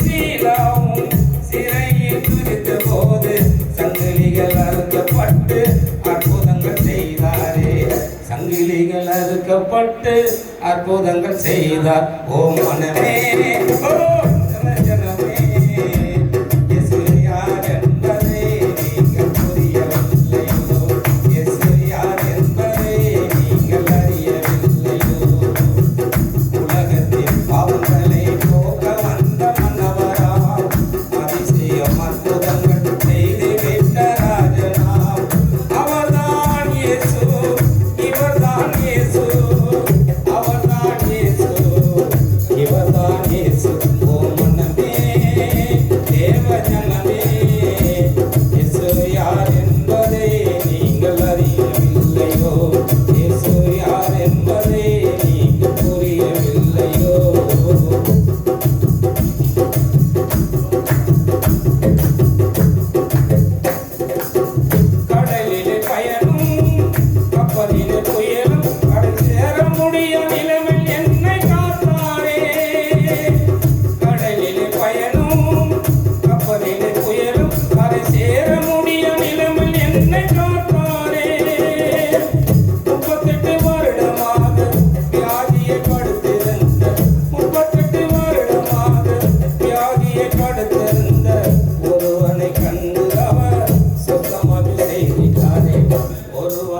சீலாவும் சிறையில் குறித்த போது சங்கிலிகள் அறுக்கப்பட்டு அற்புதங்கள் செய்தாரே. சங்கிலிகள் அறுக்கப்பட்டு அற்புதங்கள் செய்தார். ஓ மனமே ஓ மருத்துவம்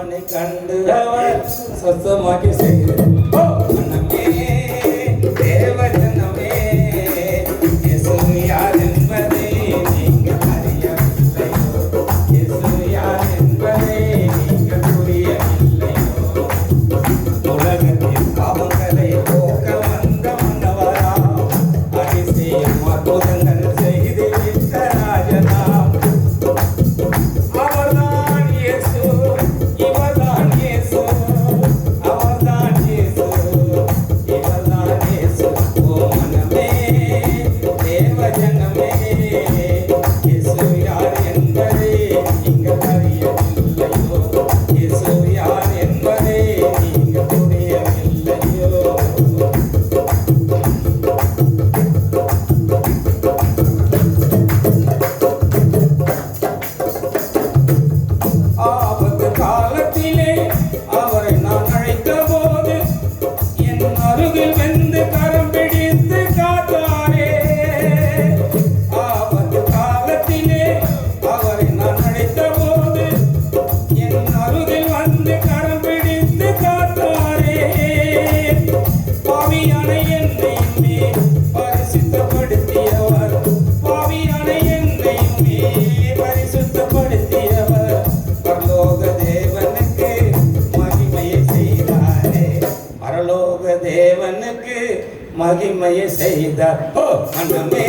அவனை கண்டவர் சத்தமாக்கி செய்கிறேன் தேவதனமே யாரு? மகிமையை செய்தார் ஓ மனமே